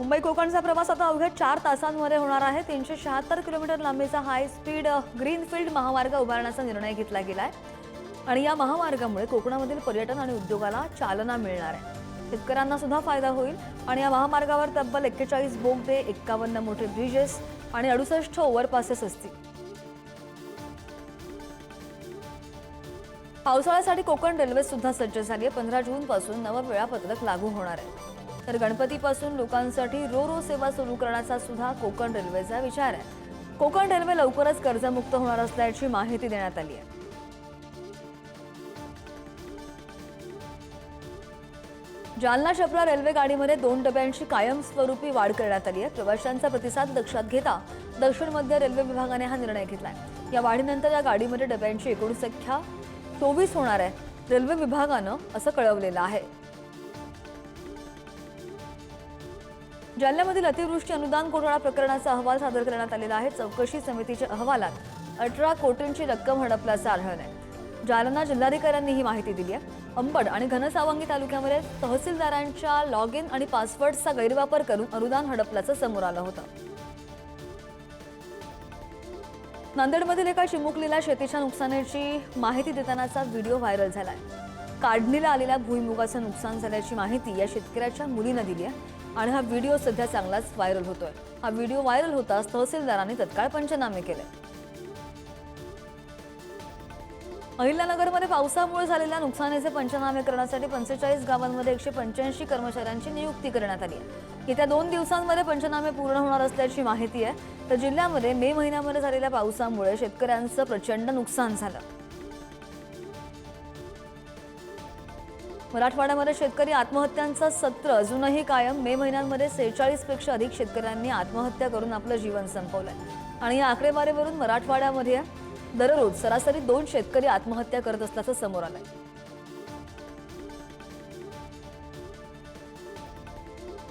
मुंबई कोकणचा प्रवास आता अवघ्या चार तासांमध्ये होणार आहे. तीनशे शहात्तर किलोमीटर लांबीचा हाय स्पीड ग्रीनफील्ड महामार्ग उभारण्याचा निर्णय घेतला गेला आहे आणि या महामार्गामुळे कोकणामधील पर्यटन आणि उद्योगाला चालना मिळणार आहे. शेतकऱ्यांना सुद्धा फायदा होईल. आणि या महामार्गावर तब्बल एक्केचाळीस बोगदे एक्कावन्न मोठे ब्रिजेस आणि अडुसष्ट ओव्हरपासेस असतील. पावसाळ्यासाठी कोकण रेल्वे सुद्धा सज्ज झाली आहे. पंधरा जून पासून नवं वेळापत्रक लागू होणार आहे. तर गणपतीपासून लोकांसाठी रो रो सेवा सुरू करण्याचा सुद्धा कोकण रेल्वेचा विचार आहे. कोकण रेल्वे लवकरच कर्जमुक्त होणार असल्याची माहिती देण्यात आली आहे. जालना शपरा रेल्वे गाडीमध्ये दोन डब्यांची कायमस्वरूपी वाढ करण्यात आली आहे. प्रवाशांचा प्रतिसाद लक्षात घेता दक्षिण मध्य रेल्वे विभागाने हा निर्णय घेतला आहे या वाढीनंतर या गाडीमध्ये डब्यांची एकूण संख्या चोवीस होणार आहे. रेल्वे विभागानं असं कळवलेलं आहे. जालन्यामधील अतिवृष्टी अनुदान घोटाळा प्रकरणाचा अहवाल सादर करण्यात आलेला आहे. चौकशी समितीच्या अहवालात अठरा कोटींची रक्कम हडपल्याचं आढळलं आहे जालना जिल्हाधिकाऱ्यांनी ही माहिती दिली आहे. अंबड आणि घनसावंगी तालुक्यामध्ये तहसीलदारांच्या लॉग इन आणि पासवर्डचा गैरवापर करून अनुदान हडपल्याचं समोर आलं होतं. नांदेडमधील एका चिमुकलीला शेतीच्या नुकसानीची माहिती देतानाचा व्हिडिओ व्हायरल झाला आहे काढणीला आलेल्या भुईमुगाचं नुकसान झाल्याची माहिती या शेतकऱ्याच्या मुलीनं दिली आहे. आणि हा व्हिडिओ सध्या चांगलाच व्हायरल होतोय. हा व्हिडिओ व्हायरल होताच तहसीलदारांनी तत्काळ पंचनामे केले. अहिल्यानगरमध्ये पावसामुळे झालेल्या नुकसानीचे पंचनामे करण्यासाठी पंचेचाळीस गावांमध्ये एकशे पंच्याऐंशी कर्मचाऱ्यांची नियुक्ती करण्यात आली आहे. येत्या दोन दिवसांमध्ये पंचनामे पूर्ण होणार असल्याची माहिती आहे. तर जिल्ह्यामध्ये मे महिन्यामध्ये झालेल्या पावसामुळे शेतकऱ्यांचं प्रचंड नुकसान झालं. मराठवाड्यामध्ये शेतकरी आत्महत्यांचं सत्र अजूनही कायम. मे महिन्यांमध्ये सेहेचाळीसपेक्षा अधिक शेतकऱ्यांनी आत्महत्या करून आपलं जीवन संपवलंय. आणि या आकडेवारीवरून मराठवाड्यामध्ये दररोज सरासरी दोन शेतकरी आत्महत्या करत असल्याचं समोर आलंय.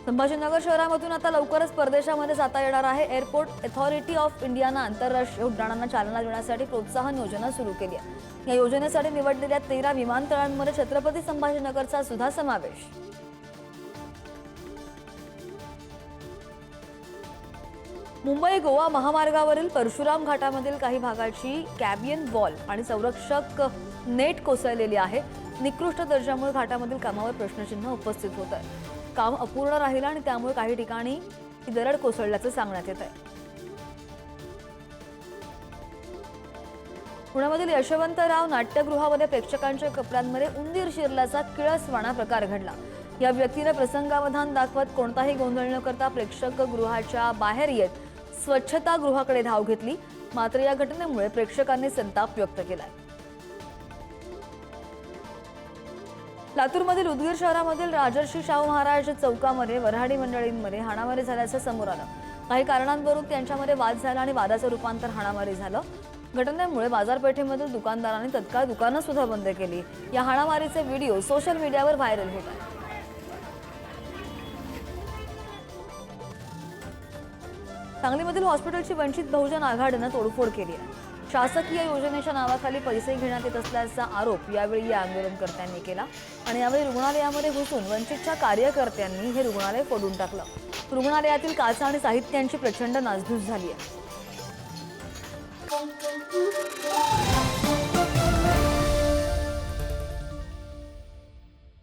संभाजीनगर शहरामधून आता लवकरच परदेशामध्ये जाता येणार आहे. एअरपोर्ट अथॉरिटी ऑफ इंडियानं आंतरराष्ट्रीय उड्डाणांना चालना देण्यासाठी प्रोत्साहन योजना सुरू केली आहे. या योजनेसाठी निवडलेल्या तेरा विमानतळांमध्ये छत्रपती संभाजीनगरचा सुद्धा समावेश. मुंबई गोवा महामार्गावरील परशुराम घाटामधील काही भागाची कॅबियन वॉल आणि संरक्षक नेट कोसळलेली आहे. निकृष्ट दर्जामुळे घाटामधील कामावर प्रश्नचिन्ह उपस्थित होत आहे. काम अपूर्ण राहिलं आणि त्यामुळे काही ठिकाणी दरड कोसळल्याचं सांगण्यात येत आहे पुण्यामधील यशवंतराव नाट्यगृहामध्ये प्रेक्षकांच्या कपड्यांमध्ये उंदीर शिरल्याचा किळसवाणा प्रकार घडला. या व्यक्तीने प्रसंगावधान दाखवत कोणताही गोंधळ न करता प्रेक्षक गृहाच्या बाहेर येत स्वच्छता गृहाकडे धाव घेतली. मात्र या घटनेमुळे प्रेक्षकांनी संताप व्यक्त केलाय. लातूरमधील उदगीर शहरामधील राजर्षी शाहू महाराज चौकामध्ये वऱ्हाडी मंडळींमध्ये हाणामारी झाल्याचं समोर आलं. काही कारणांवरून त्यांच्यामध्ये वाद झाला आणि वादाचं रूपांतर हाणामारी झालं. घटनेमुळे बाजारपेठेमधील दुकानदारांनी तत्काळ दुकानं सुद्धा बंद केली. या हाणामारीचे व्हिडिओ सोशल मीडियावर व्हायरल होत आहेत. सांगलीमधील हॉस्पिटलची वंचित बहुजन आघाडीनं तोडफोड केली आहे. शासकीय योजनेच्या नावाखाली पैसे घेण्यात येत असल्याचा आरोप यावेळी या आंदोलनकर्त्यांनी केला आणि यावेळी रुग्णालयामध्ये घुसून वंचितच्या कार्यकर्त्यांनी हे रुग्णालय फोडून टाकलं. रुग्णालयातील काचा आणि साहित्यांची प्रचंड नासधूस झाली आहे.